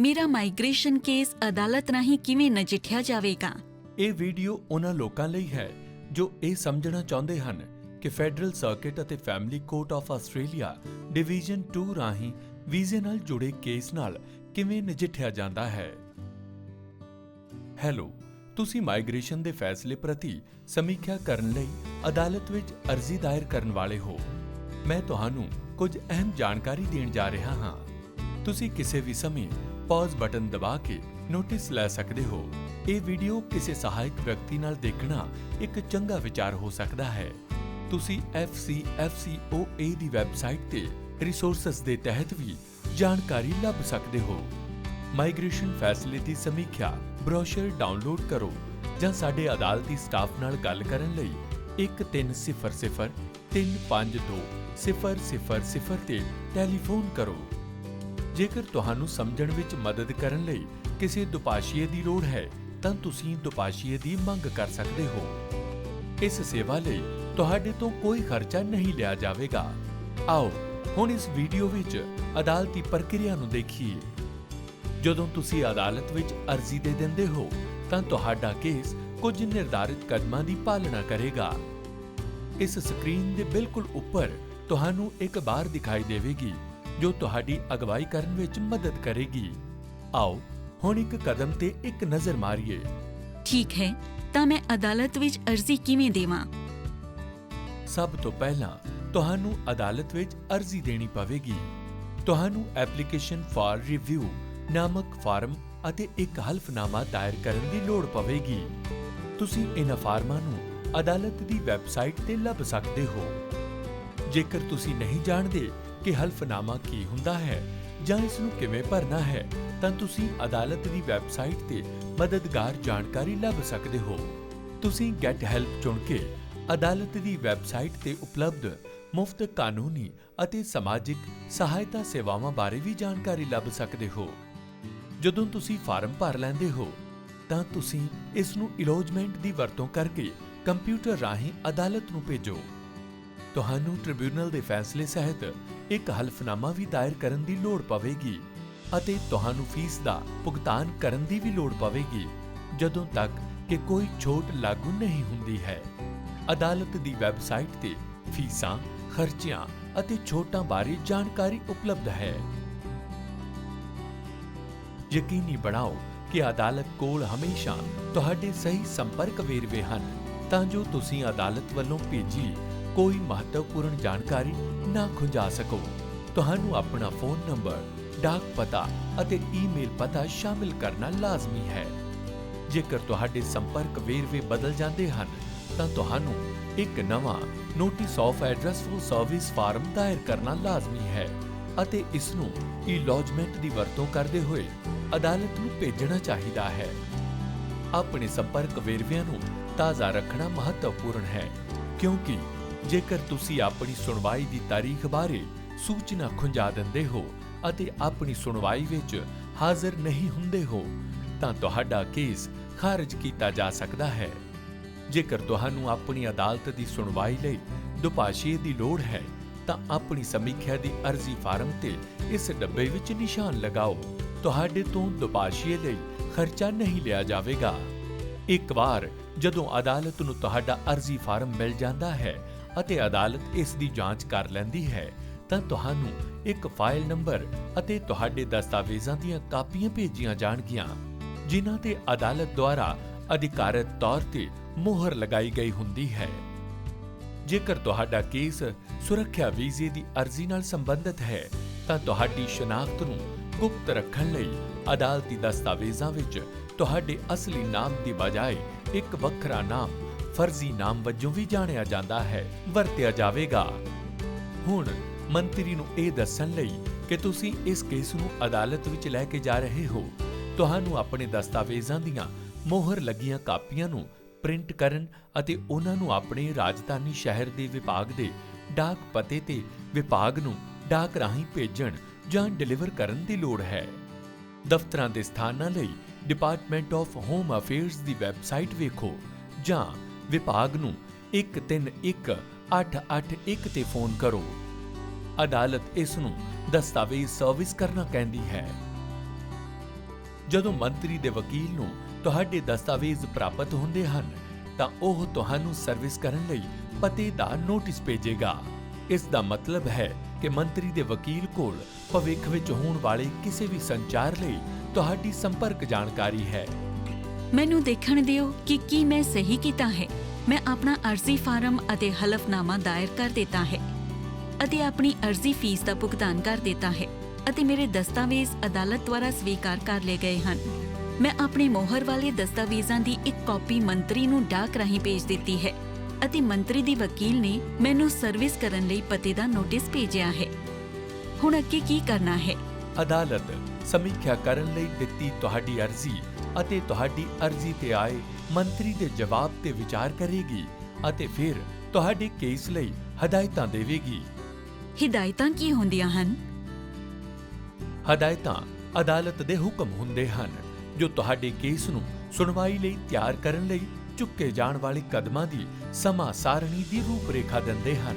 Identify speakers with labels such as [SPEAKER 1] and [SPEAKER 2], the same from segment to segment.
[SPEAKER 1] ਮੇਰਾ migration case ਅਦਾਲਤ ਰਾਹੀਂ ਕਿਵੇਂ ਨਜਿੱਠਿਆ ਜਾਵੇਗਾ?
[SPEAKER 2] ਇਹ ਵੀਡੀਓ ਉਹਨਾਂ ਲੋਕਾਂ ਲਈ ਹੈ ਜੋ ਇਹ ਸਮਝਣਾ ਚਾਹੁੰਦੇ ਹਨ ਕਿ ਫੈਡਰਲ ਸਰਕਟ ਅਤੇ family court of Australia division 2 ਰਾਹੀਂ ਵੀਜ਼ੇ ਨਾਲ ਜੁੜੇ ਕੇਸ ਨਾਲ ਕਿਵੇਂ ਨਜਿੱਠਿਆ ਜਾਂਦਾ ਹੈ। ਹੈਲੋ, ਤੁਸੀਂ ਮਾਈਗ੍ਰੇਸ਼ਨ ਦੇ ਫੈਸਲੇ ਪ੍ਰਤੀ ਸਮੀਖਿਆ ਕਰਨ ਲਈ ਅਦਾਲਤ ਵਿੱਚ ਅਰਜ਼ੀ ਦਾਇਰ ਕਰਨ ਵਾਲੇ ਹੋ। ਮੈਂ ਤੁਹਾਨੂੰ ਕੁਝ ਅਹਿਮ ਜਾਣਕਾਰੀ ਦੇਣ ਜਾ ਰਿਹਾ ਹਾਂ। ਤੁਸੀਂ ਕਿਸੇ ਵੀ ਸਮੇਂ ਪੌਜ਼ ਬਟਨ ਦਬਾ ਕੇ ਨੋਟਿਸ ਲੈ ਸਕਦੇ ਹੋ। ਇਹ ਵੀਡੀਓ ਕਿਸੇ ਸਹਾਇਕ ਵਿਅਕਤੀ ਨਾਲ ਦੇਖਣਾ ਇੱਕ ਚੰਗਾ ਵਿਚਾਰ ਹੋ ਸਕਦਾ ਹੈ। ਤੁਸੀਂ FCFCOA ਦੀ ਵੈਬਸਾਈਟ ਤੇ ਰਿਸੋਰਸਸ ਦੇ ਤਹਿਤ ਵੀ ਜਾਣਕਾਰੀ ਲੱਭ ਸਕਦੇ ਹੋ। ਮਾਈਗ੍ਰੇਸ਼ਨ ਫੈਸਲੇ ਦੀ ਸਮੀਖਿਆ ਬ੍ਰੋਸ਼ਰ ਡਾਊਨਲੋਡ ਕਰੋ ਜਾਂ ਸਾਡੇ ਅਦਾਲਤੀ ਸਟਾਫ ਨਾਲ ਗੱਲ ਕਰਨ ਲਈ 1300 352 000 ਤੇ ਟੈਲੀਫੋਨ ਕਰੋ। ਜੇਕਰ ਤੁਹਾਨੂੰ ਸਮਝਣ ਵਿੱਚ ਮਦਦ ਕਰਨ ਲਈ ਕਿਸੇ ਦੁਪਾਸ਼ੀਏ ਦੀ ਲੋੜ ਹੈ, ਤਾਂ ਤੁਸੀਂ ਦੁਪਾਸ਼ੀਏ ਦੀ ਮੰਗ ਕਰ ਸਕਦੇ ਹੋ। ਇਸ ਸੇਵਾ ਲਈ ਤੁਹਾਡੇ ਤੋਂ ਕੋਈ ਖਰਚਾ ਨਹੀਂ ਲਿਆ ਜਾਵੇਗਾ। ਆਓ, ਹੁਣ ਇਸ ਵੀਡੀਓ ਵਿੱਚ ਅਦਾਲਤੀ ਪ੍ਰਕਿਰਿਆ ਨੂੰ ਦੇਖੀਏ। ਜਦੋਂ ਤੁਸੀਂ ਅਦਾਲਤ ਵਿੱਚ ਅਰਜ਼ੀ ਦੇ ਦਿੰਦੇ ਹੋ, ਤਾਂ ਤੁਹਾਡਾ ਕੇਸ ਕੁਝ ਨਿਰਧਾਰਿਤ ਕਦਮਾਂ ਦੀ ਪਾਲਣਾ ਕਰੇਗਾ। ਇਸ ਸਕਰੀਨ ਦੇ ਬਿਲਕੁਲ ਉੱਪਰ ਤੁਹਾਨੂੰ ਇੱਕ ਬਾਰ ਦਿਖਾਈ ਦੇਵੇਗੀ। ਜੋ ਤੁਹਾਡੀ ਅਗਵਾਈ ਕਰਨ ਵਿੱਚ ਮਦਦ ਕਰੇਗੀ। ਆਓ ਹੁਣ ਇੱਕ ਕਦਮ ਤੇ ਇੱਕ ਨਜ਼ਰ ਮਾਰੀਏ।
[SPEAKER 1] ਠੀਕ ਹੈ ਤਾਂ ਮੈਂ ਅਦਾਲਤ ਵਿੱਚ ਅਰਜ਼ੀ ਕਿਵੇਂ ਦੇਵਾਂ?
[SPEAKER 2] ਸਭ ਤੋਂ ਪਹਿਲਾਂ ਤੁਹਾਨੂੰ ਅਦਾਲਤ ਵਿੱਚ ਅਰਜ਼ੀ ਦੇਣੀ ਪਵੇਗੀ। ਤੁਹਾਨੂੰ ਐਪਲੀਕੇਸ਼ਨ ਫਾਰ ਰਿਵਿਊ ਨਾਮਕ ਫਾਰਮ ਅਤੇ ਇੱਕ ਹਲਫਨਾਮਾ ਦਾਇਰ ਕਰਨ ਦੀ ਲੋੜ ਪਵੇਗੀ। ਤੁਸੀਂ ਇਹਨਾਂ ਫਾਰਮਾਂ ਨੂੰ ਅਦਾਲਤ ਦੀ ਵੈਬਸਾਈਟ ਤੇ ਲੱਭ ਸਕਦੇ ਹੋ। ਜੇਕਰ ਤੁਸੀਂ ਨਹੀਂ ਜਾਣਦੇ ਕਿ ਹਲਫਨਾਮਾ ਕੀ ਹੁੰਦਾ ਹੈ ਜਾਂ ਇਸ ਨੂੰ ਕਿਵੇਂ ਭਰਨਾ ਹੈ, ਤਾਂ ਤੁਸੀਂ ਅਦਾਲਤ ਦੀ ਵੈਬਸਾਈਟ ਤੇ ਮਦਦਗਾਰ ਜਾਣਕਾਰੀ ਲੱਭ ਸਕਦੇ ਹੋ। ਤੁਸੀਂ ਗੈਟ ਹੈਲਪ ਚੁਣ ਕੇ ਅਦਾਲਤ ਦੀ ਵੈਬਸਾਈਟ ਤੇ ਉਪਲਬਧ ਮੁਫਤ ਕਾਨੂੰਨੀ ਅਤੇ ਸਮਾਜਿਕ ਸਹਾਇਤਾ ਸੇਵਾਵਾਂ ਬਾਰੇ ਵੀ ਜਾਣਕਾਰੀ ਲੱਭ ਸਕਦੇ ਹੋ। ਜਦੋਂ ਤੁਸੀਂ ਫਾਰਮ ਭਰ ਲੈਂਦੇ ਹੋ, ਤਾਂ ਤੁਸੀਂ ਇਸ ਨੂੰ ਇਲੋਜਮੈਂਟ ਦੀ ਵਰਤੋਂ ਕਰਕੇ ਕੰਪਿਊਟਰ ਰਾਹੀਂ ਅਦਾਲਤ ਨੂੰ ਭੇਜੋ। ਤੁਹਾਨੂੰ ਟ੍ਰਿਬਿਊਨਲ ਦੇ ਫੈਸਲੇ ਸਹਿਤ ਇੱਕ ਹਲਫਨਾਮਾ ਵੀ ਦਾਇਰ ਕਰਨ ਦੀ ਲੋੜ ਪਵੇਗੀ ਅਤੇ ਤੁਹਾਨੂੰ ਫੀਸ ਦਾ ਭੁਗਤਾਨ ਕਰਨ ਦੀ ਵੀ ਲੋੜ ਪਵੇਗੀ, ਜਦੋਂ ਤੱਕ ਕਿ ਕੋਈ ਛੋਟ ਲਾਗੂ ਨਹੀਂ ਹੁੰਦੀ ਹੈ। ਅਦਾਲਤ ਦੀ ਵੈਬਸਾਈਟ ਤੇ ਫੀਸਾਂ, ਖਰਚਿਆਂ ਅਤੇ ਛੋਟਾਂ ਬਾਰੇ ਜਾਣਕਾਰੀ ਉਪਲਬਧ ਹੈ। ਯਕੀਨੀ ਬਣਾਓ ਕਿ ਅਦਾਲਤ ਕੋਲ ਹਮੇਸ਼ਾ ਤੁਹਾਡੇ ਸਹੀ ਸੰਪਰਕ ਵੇਰਵੇ ਹਨ, ਤਾਂ ਜੋ ਤੁਸੀਂ ਅਦਾਲਤ ਵੱਲੋਂ ਭੇਜੀ ਕੋਈ ਮਹੱਤਵਪੂਰਨ ਜਾਣਕਾਰੀ ਨਾ ਖੁੰਝਾ ਸਕੋ। ਤੁਹਾਨੂੰ ਆਪਣਾ ਫੋਨ ਨੰਬਰ, ਡਾਕ ਪਤਾ ਅਤੇ ਈਮੇਲ ਪਤਾ ਸ਼ਾਮਿਲ ਕਰਨਾ ਲਾਜ਼ਮੀ ਹੈ। ਜੇਕਰ ਤੁਹਾਡੇ ਸੰਪਰਕ ਵੇਰਵੇ ਬਦਲ ਜਾਂਦੇ ਹਨ, ਤਾਂ ਤੁਹਾਨੂੰ ਇੱਕ ਨਵਾਂ notice of address service form ਦਾਇਰ ਕਰਨਾ ਲਾਜ਼ਮੀ ਹੈ ਅਤੇ ਇਸ ਨੂੰ ਈ-ਲੌਜਮੈਂਟ ਦੀ ਵਰਤੋਂ ਕਰਦੇ ਹੋਏ ਅਦਾਲਤ ਨੂੰ ਭੇਜਣਾ ਚਾਹੀਦਾ ਹੈ। ਆਪਣੇ ਸੰਪਰਕ ਵੇਰਵਿਆਂ ਨੂੰ ਤਾਜ਼ਾ ਰੱਖਣਾ ਮਹੱਤਵਪੂਰਨ ਹੈ, ਕਿਉਂਕਿ ਜੇਕਰ ਤੁਸੀਂ ਆਪਣੀ ਸੁਣਵਾਈ ਦੀ ਤਾਰੀਖ ਬਾਰੇ ਸੂਚਨਾ ਖੁੰਝਾ ਦਿੰਦੇ ਹੋ ਅਤੇ ਆਪਣੀ ਸੁਣਵਾਈ ਵਿੱਚ ਹਾਜ਼ਰ ਨਹੀਂ ਹੁੰਦੇ ਹੋ, ਤਾਂ ਤੁਹਾਡਾ ਕੇਸ ਖਾਰਜ ਕੀਤਾ ਜਾ ਸਕਦਾ ਹੈ। ਜੇਕਰ ਤੁਹਾਨੂੰ ਆਪਣੀ ਅਦਾਲਤ ਦੀ ਸੁਣਵਾਈ ਲਈ ਦੁਪਾਸ਼ੀਏ ਦੀ ਲੋੜ ਹੈ, ਤਾਂ ਆਪਣੀ ਸਮੀਖਿਆ ਦੀ ਅਰਜ਼ੀ ਫਾਰਮ ਤੇ ਇਸ ਡੱਬੇ ਵਿੱਚ ਨਿਸ਼ਾਨ ਲਗਾਓ। ਤੁਹਾਡੇ ਤੋਂ ਦੁਪਾਸ਼ੀਏ ਲਈ ਖਰਚਾ ਨਹੀਂ ਲਿਆ ਜਾਵੇਗਾ। ਇੱਕ ਵਾਰ ਜਦੋਂ ਅਦਾਲਤ ਨੂੰ ਤੁਹਾਡਾ ਅਰਜ਼ੀ ਫਾਰਮ ਮਿਲ ਜਾਂਦਾ ਹੈ ਅਤੇ ਅਦਾਲਤ ਇਸ ਦੀ ਜਾਂਚ ਕਰ ਲੈਂਦੀ ਹੈ, ਤਾਂ ਤੁਹਾਨੂੰ ਇੱਕ ਫਾਈਲ ਨੰਬਰ ਅਤੇ ਤੁਹਾਡੇ ਦਸਤਾਵੇਜ਼ਾਂ ਦੀਆਂ ਕਾਪੀਆਂ ਭੇਜੀਆਂ ਜਾਣਗੀਆਂ, ਜਿਨ੍ਹਾਂ ਤੇ ਅਦਾਲਤ ਦੁਆਰਾ ਅਧਿਕਾਰਤ ਤੌਰ ਤੇ ਮੋਹਰ ਲਗਾਈ ਗਈ ਹੁੰਦੀ ਹੈ। ਜੇਕਰ ਤੁਹਾਡਾ ਕੇਸ ਸੁਰੱਖਿਆ ਵੀਜ਼ੇ ਦੀ ਅਰਜ਼ੀ ਨਾਲ ਸੰਬੰਧਿਤ ਹੈ, ਤਾਂ ਤੁਹਾਡੀ ਸ਼ਨਾਖਤ ਨੂੰ ਗੁਪਤ ਰੱਖਣ ਲਈ ਅਦਾਲਤੀ ਦਸਤਾਵੇਜ਼ਾਂ ਵਿੱਚ ਤੁਹਾਡੇ ਅਸਲੀ ਨਾਮ ਦੀ ਬਜਾਏ ਇੱਕ ਵੱਖਰਾ ਨਾਮ ਫਰਜ਼ੀ ਨਾਮ ਵਜੋਂ ਵੀ ਜਾਣਿਆ ਜਾਂਦਾ ਹੈ, ਵਰਤਿਆ ਜਾਵੇਗਾ। ਹੁਣ ਮੰਤਰੀ ਨੂੰ ਇਹ ਦੱਸਣ ਲਈ ਕਿ ਤੁਸੀਂ ਇਸ ਕੇਸ ਨੂੰ ਅਦਾਲਤ ਵਿੱਚ ਲੈ ਕੇ ਜਾ ਰਹੇ ਹੋ। ਤੁਹਾਨੂੰ ਆਪਣੇ ਦਸਤਾਵੇਜ਼ਾਂ ਦੀਆਂ ਮੋਹਰ ਲੱਗੀਆਂ ਕਾਪੀਆਂ ਨੂੰ ਪ੍ਰਿੰਟ ਕਰਨ ਅਤੇ ਉਹਨਾਂ ਨੂੰ ਆਪਣੇ ਰਾਜਧਾਨੀ ਸ਼ਹਿਰ ਦੇ ਵਿਭਾਗ ਦੇ ਡਾਕ ਪਤੇ ਤੇ ਵਿਭਾਗ ਨੂੰ ਡਾਕ ਰਾਹੀਂ ਭੇਜਣ ਜਾਂ ਡਿਲੀਵਰ ਕਰਨ ਦੀ ਲੋੜ ਹੈ। ਦਫ਼ਤਰਾਂ ਦੇ ਸਥਾਨਾਂ ਲਈ ਡਿਪਾਰਟਮੈਂਟ ਆਫ ਹੋਮ ਅਫੇਅਰਸ ਦੀ ਵੈਬਸਾਈਟ ਵੇਖੋ ਜਾਂ ਵਿਭਾਗ ਨੂੰ 131881 ਤੇ ਫੋਨ ਕਰੋ। ਅਦਾਲਤ ਇਸ ਨੂੰ ਦਸਤਾਵੇਜ਼ ਸਰਵਿਸ ਕਰਨਾ ਕਹਿੰਦੀ ਹੈ। ਜਦੋਂ ਮੰਤਰੀ ਦੇ ਵਕੀਲ ਨੂੰ ਤੁਹਾਡੇ ਦਸਤਾਵੇਜ਼ ਪ੍ਰਾਪਤ ਹੁੰਦੇ ਹਨ, ਤਾਂ ਉਹ ਤੁਹਾਨੂੰ ਸਰਵਿਸ ਕਰਨ ਲਈ ਪਤੇ ਦਾ ਨੋਟਿਸ ਭੇਜੇਗਾ। ਇਸ ਦਾ ਮਤਲਬ ਹੈ ਕਿ ਮੰਤਰੀ ਦੇ ਵਕੀਲ ਕੋਲ ਭਵਿੱਖ ਵਿੱਚ ਹੋਣ ਵਾਲੇ ਕਿਸੇ ਵੀ ਸੰਚਾਰ ਲਈ ਤੁਹਾਡੀ ਸੰਪਰਕ ਜਾਣਕਾਰੀ ਹੈ।
[SPEAKER 1] ਮੈਨੂੰ ਦੇਖਣ ਦਿਓ ਕਿ ਕੀ ਮੈਂ ਸਹੀ ਕੀਤਾ ਹੈ। ਮੈਂ ਆਪਣਾ ਅਰਜ਼ੀ ਫਾਰਮ ਅਤੇ ਹਲਫਨਾਮਾ ਦਾਇਰ ਕਰ ਦਿੱਤਾ ਹੈ ਅਤੇ ਆਪਣੀ ਅਰਜ਼ੀ ਫੀਸ ਦਾ ਭੁਗਤਾਨ ਕਰ ਦਿੱਤਾ ਹੈ ਅਤੇ ਮੇਰੇ ਦਸਤਾਵੇਜ਼ ਅਦਾਲਤ ਦੁਆਰਾ ਸਵੀਕਾਰ ਕਰ ਲਏ ਗਏ ਹਨ। ਮੈਂ ਆਪਣੇ ਮੋਹਰ ਵਾਲੇ ਦਸਤਾਵੇਜ਼ਾਂ ਦੀ ਇੱਕ ਕਾਪੀ ਮੰਤਰੀ ਨੂੰ ਡਾਕ ਰਾਹੀਂ ਭੇਜ ਦਿੱਤੀ ਹੈ ਅਤੇ ਮੰਤਰੀ ਦੀ ਵਕੀਲ ਨੇ ਮੈਨੂੰ ਸਰਵਿਸ ਕਰਨ ਲਈ ਪਤੇ ਦਾ ਨੋਟਿਸ ਭੇਜਿਆ ਹੈ। ਹੁਣ ਅੱਗੇ ਕੀ ਕਰਨਾ ਹੈ?
[SPEAKER 2] ਅਦਾਲਤ ਸਮੀਖਿਆ ਕਰਨ ਲਈ ਦਿੱਤੀ ਤੁਹਾਡੀ ਅਰਜ਼ੀ ਅਤੇ ਤੁਹਾਡੀ ਅਰਜ਼ੀ ਤੇ ਆਏ ਮੰਤਰੀ ਦੇ ਜਵਾਬ ਤੇ ਵਿਚਾਰ ਕਰੇਗੀ ਅਤੇ ਫਿਰ ਤੁਹਾਡੇ ਕੇਸ ਲਈ ਹਦਾਇਤਾਂ ਦੇਵੇਗੀ।
[SPEAKER 1] ਹਿਦਾਇਤਾਂ ਕੀ ਹੁੰਦੀਆਂ ਹਨ?
[SPEAKER 2] ਹਦਾਇਤਾਂ ਅਦਾਲਤ ਦੇ ਹੁਕਮ ਹੁੰਦੇ ਹਨ ਜੋ ਤੁਹਾਡੇ ਕੇਸ ਨੂੰ ਸੁਣਵਾਈ ਲਈ ਤਿਆਰ ਕਰਨ ਲਈ ਚੁੱਕੇ ਜਾਣ ਵਾਲੇ ਕਦਮਾਂ ਦੀ ਸਮਾਂ ਸਾਰਣੀ ਦੀ ਰੂਪਰੇਖਾ ਦਿੰਦੇ ਹਨ।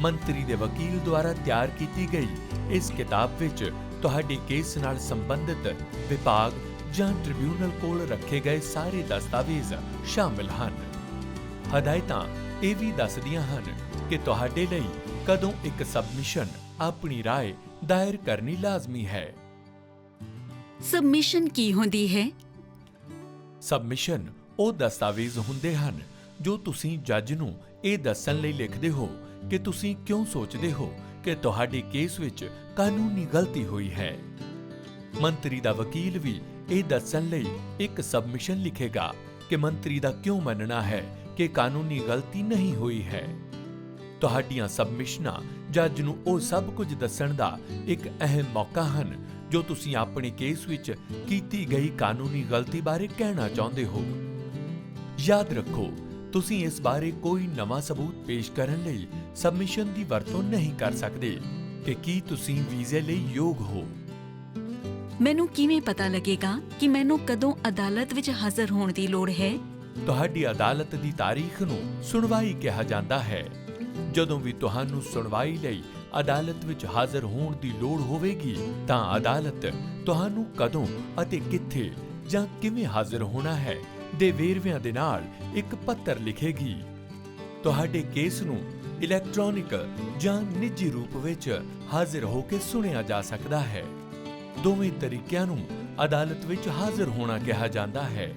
[SPEAKER 2] ਮੰਤਰੀ ਦੇ ਵਕੀਲ ਦੁਆਰਾ ਤਿਆਰ ਕੀਤੀ ਗਈ ਇਸ ਕਿਤਾਬ ਵਿੱਚ ਤੁਹਾਡੇ ਕੇਸ ਨਾਲ ਸੰਬੰਧਿਤ ਵਿਭਾਗ ਜਾਂ ਟ੍ਰਿਬਿਊਨਲ ਕੋਲ ਰੱਖੇ ਗਏ ਸਾਰੇ ਦਸਤਾਵੇਜ਼ ਸ਼ਾਮਿਲ ਹਨ ਹਦਾਇਤਾਂ ਇਹ ਵੀ ਦੱਸਦੀਆਂ ਹਨ ਕਿ ਤੁਹਾਡੇ ਲਈ ਕਦੋਂ ਇੱਕ ਸਬਮਿਸ਼ਨ ਆਪਣੀ رائے ਦਾਇਰ ਕਰਨੀ ਲਾਜ਼ਮੀ ਹੈ
[SPEAKER 1] ਸਬਮਿਸ਼ਨ ਕੀ ਹੁੰਦੀ ਹੈ
[SPEAKER 2] ਸਬਮਿਸ਼ਨ ਉਹ ਦਸਤਾਵੇਜ਼ ਹੁੰਦੇ ਹਨ ਜੋ ਤੁਸੀਂ ਜੱਜ ਨੂੰ ਇਹ ਦੱਸਣ ਲਈ ਲਿਖਦੇ ਹੋ ਕਿ ਤੁਸੀਂ ਕਿਉਂ ਸੋਚਦੇ ਹੋ ਕਿ ਤੁਹਾਡੇ ਕੇਸ ਵਿੱਚ ਕਾਨੂੰਨੀ ਗਲਤੀ ਹੋਈ ਹੈ ਮੰਤਰੀ ਦਾ ਵਕੀਲ ਵੀ ਇਹ ਦੱਸਣ ਲਈ ਇੱਕ ਸਬਮਿਸ਼ਨ ਲਿਖੇਗਾ ਕਿ ਮੰਤਰੀ ਦਾ ਕਿਉਂ ਮੰਨਣਾ ਹੈ ਕਿ ਕਾਨੂੰਨੀ ਗਲਤੀ ਨਹੀਂ ਹੋਈ ਹੈ। ਤੁਹਾਡੀਆਂ ਸਬਮਿਸ਼ਨਾਂ ਜੱਜ ਨੂੰ ਉਹ ਸਭ ਕੁਝ ਦੱਸਣ ਦਾ ਇੱਕ ਅਹਿਮ ਮੌਕਾ ਹਨ ਜੋ ਤੁਸੀਂ ਆਪਣੇ ਕੇਸ ਵਿੱਚ ਕੀਤੀ ਗਈ ਕਾਨੂੰਨੀ ਗਲਤੀ ਬਾਰੇ ਕਹਿਣਾ ਚਾਹੁੰਦੇ ਹੋ। ਯਾਦ ਰੱਖੋ, ਤੁਸੀਂ ਇਸ ਬਾਰੇ ਕੋਈ ਨਵਾਂ ਸਬੂਤ ਪੇਸ਼ ਕਰਨ ਲਈ ਸਬਮਿਸ਼ਨ ਦੀ ਵਰਤੋਂ ਨਹੀਂ ਕਰ ਸਕਦੇ। ਕਿ ਕੀ ਤੁਸੀਂ ਵੀਜ਼ੇ ਲਈ ਯੋਗ ਹੋ?
[SPEAKER 1] ਮੈਨੂੰ ਕਿਵੇਂ ਪਤਾ ਲੱਗੇਗਾ ਕਿ ਮੈਨੂੰ ਕਦੋਂ ਅਦਾਲਤ ਵਿੱਚ ਹਾਜ਼ਰ ਹੋਣ ਦੀ ਲੋੜ ਹੈ?
[SPEAKER 2] ਤੁਹਾਡੀ ਅਦਾਲਤ ਦੀ ਤਾਰੀਖ ਨੂੰ ਸੁਣਵਾਈ ਕਿਹਾ ਜਾਂਦਾ ਹੈ। ਜਦੋਂ ਵੀ ਤੁਹਾਨੂੰ ਸੁਣਵਾਈ ਲਈ ਅਦਾਲਤ ਵਿੱਚ ਹਾਜ਼ਰ ਹੋਣ ਦੀ ਲੋੜ ਹੋਵੇਗੀ, ਤਾਂ ਅਦਾਲਤ ਤੁਹਾਨੂੰ ਕਦੋਂ ਅਤੇ ਕਿੱਥੇ ਜਾਂ ਕਿਵੇਂ ਹਾਜ਼ਰ ਹੋਣਾ ਹੈ ਦੇ ਵੇਰਵਿਆਂ ਦੇ ਨਾਲ ਇੱਕ ਪੱਤਰ ਲਿਖੇਗੀ। ਤੁਹਾਡੇ ਕੇਸ ਨੂੰ ਇਲੈਕਟ੍ਰੋਨਿਕ ਜਾਂ ਨਿੱਜੀ ਰੂਪ ਵਿੱਚ ਹਾਜ਼ਰ ਹੋ ਕੇ ਸੁਣਿਆ ਜਾ ਸਕਦਾ ਹੈ। ਦੋਵੇਂ ਤਰੀਕਿਆਂ ਨੂੰ ਅਦਾਲਤ ਵਿੱਚ ਹਾਜ਼ਰ ਹੋਣਾ ਕਿਹਾ ਜਾਂਦਾ ਹੈ।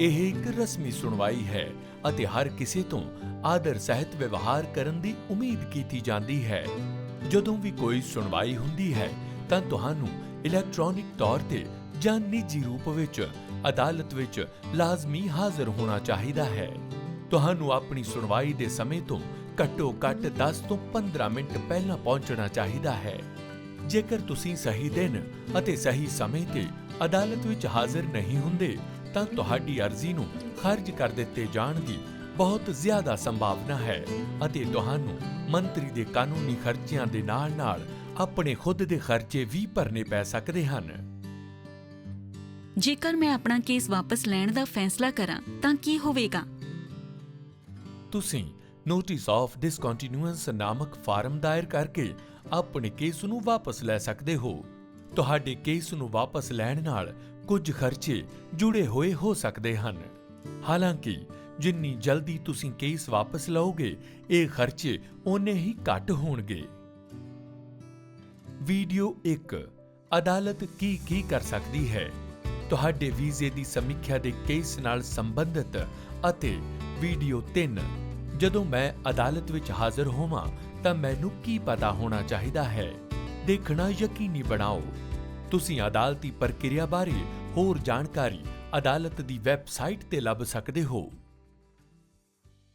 [SPEAKER 2] ਇਹ ਇੱਕ ਰਸਮੀ ਸੁਣਵਾਈ ਹੈ ਅਤੇ ਹਰ ਕਿਸੇ ਤੋਂ ਆਦਰ ਸਹਿਤ ਵਿਵਹਾਰ ਕਰਨ ਦੀ ਉਮੀਦ ਕੀਤੀ ਜਾਂਦੀ ਹੈ। ਜਦੋਂ ਵੀ ਕੋਈ ਸੁਣਵਾਈ ਹੁੰਦੀ ਹੈ, ਤਾਂ ਤੁਹਾਨੂੰ ਇਲੈਕਟ੍ਰੋਨਿਕ ਤੌਰ ਤੇ ਜਾਂ ਨਿੱਜੀ ਰੂਪ ਵਿੱਚ ਅਦਾਲਤ ਵਿੱਚ ਲਾਜ਼ਮੀ ਹਾਜ਼ਰ ਹੋਣਾ ਚਾਹੀਦਾ ਹੈ। ਤੁਹਾਨੂੰ ਆਪਣੀ ਸੁਣਵਾਈ ਦੇ ਸਮੇਂ ਤੋਂ ਘੱਟੋ ਘੱਟ 10 ਤੋਂ 15 ਮਿੰਟ ਪਹਿਲਾਂ ਪਹੁੰਚਣਾ ਚਾਹੀਦਾ ਹੈ। ਜੇਕਰ ਤੁਸੀਂ ਸਹੀ ਦਿਨ ਅਤੇ ਸਹੀ ਸਮੇਂ ਤੇ ਅਦਾਲਤ ਵਿੱਚ ਹਾਜ਼ਰ ਨਹੀਂ ਹੁੰਦੇ ਤਾਂ ਤੁਹਾਡੀ ਅਰਜ਼ੀ ਨੂੰ ਖਾਰਜ ਕਰ ਦਿੱਤੇ ਜਾਣ ਦੀ ਬਹੁਤ ਜ਼ਿਆਦਾ ਸੰਭਾਵਨਾ ਹੈ ਅਤੇ ਤੁਹਾਨੂੰ ਮੰਤਰੀ ਦੇ ਕਾਨੂੰਨੀ ਖਰਚਿਆਂ ਦੇ ਨਾਲ-ਨਾਲ ਆਪਣੇ ਖੁਦ ਦੇ ਖਰਚੇ ਵੀ ਭਰਨੇ ਪੈ ਸਕਦੇ ਹਨ।
[SPEAKER 1] ਜੇਕਰ ਮੈਂ ਆਪਣਾ ਕੇਸ ਵਾਪਸ ਲੈਣ ਦਾ ਫੈਸਲਾ ਕਰਾਂ ਤਾਂ ਕੀ ਹੋਵੇਗਾ?
[SPEAKER 2] ਤੁਸੀਂ ਨੋਟਿਸ ਆਫ ਡਿਸਕੰਟੀਨਿਊਅੰਸ ਨਾਮਕ ਫਾਰਮ ਦਾਇਰ ਕਰਕੇ ਆਪਣੇ ਕੇਸ ਨੂੰ ਵਾਪਸ ਲੈ ਸਕਦੇ ਹੋ। ਤੁਹਾਡੇ ਕੇਸ ਨੂੰ ਵਾਪਸ ਲੈਣ ਨਾਲ ਕੁਝ ਖਰਚੇ ਜੁੜੇ ਹੋਏ ਹੋ ਸਕਦੇ ਹਨ। ਹਾਲਾਂਕਿ, ਜਿੰਨੀ ਜਲਦੀ ਤੁਸੀਂ ਕੇਸ ਵਾਪਸ ਲਓਗੇ, ਇਹ ਖਰਚੇ ਓਨੇ ਹੀ ਘੱਟ ਹੋਣਗੇ। ਵੀਡੀਓ 1 ਅਦਾਲਤ ਕੀ ਕੀ ਕਰ ਸਕਦੀ ਹੈ? ਤੁਹਾਡੇ ਵੀਜ਼ੇ ਦੀ ਸਮੀਖਿਆ ਦੇ ਕੇਸ ਨਾਲ ਸੰਬੰਧਿਤ ਅਤੇ ਵੀਡੀਓ 3 ਜਦੋਂ ਮੈਂ ਅਦਾਲਤ ਵਿੱਚ ਹਾਜ਼ਰ ਹੋਵਾਂ, ਤਾਂ ਮੈਨੂੰ ਕੀ ਪਤਾ ਹੋਣਾ ਚਾਹੀਦਾ ਹੈ? ਦੇਖਣਾ ਯਕੀਨੀ ਬਣਾਓ। ਤੁਸੀਂ ਅਦਾਲਤੀ ਪ੍ਰਕਿਰਿਆ ਬਾਰੇ ਹੋਰ ਜਾਣਕਾਰੀ ਅਦਾਲਤ ਦੀ ਵੈਬਸਾਈਟ ਤੇ ਲੱਭ ਸਕਦੇ ਹੋ।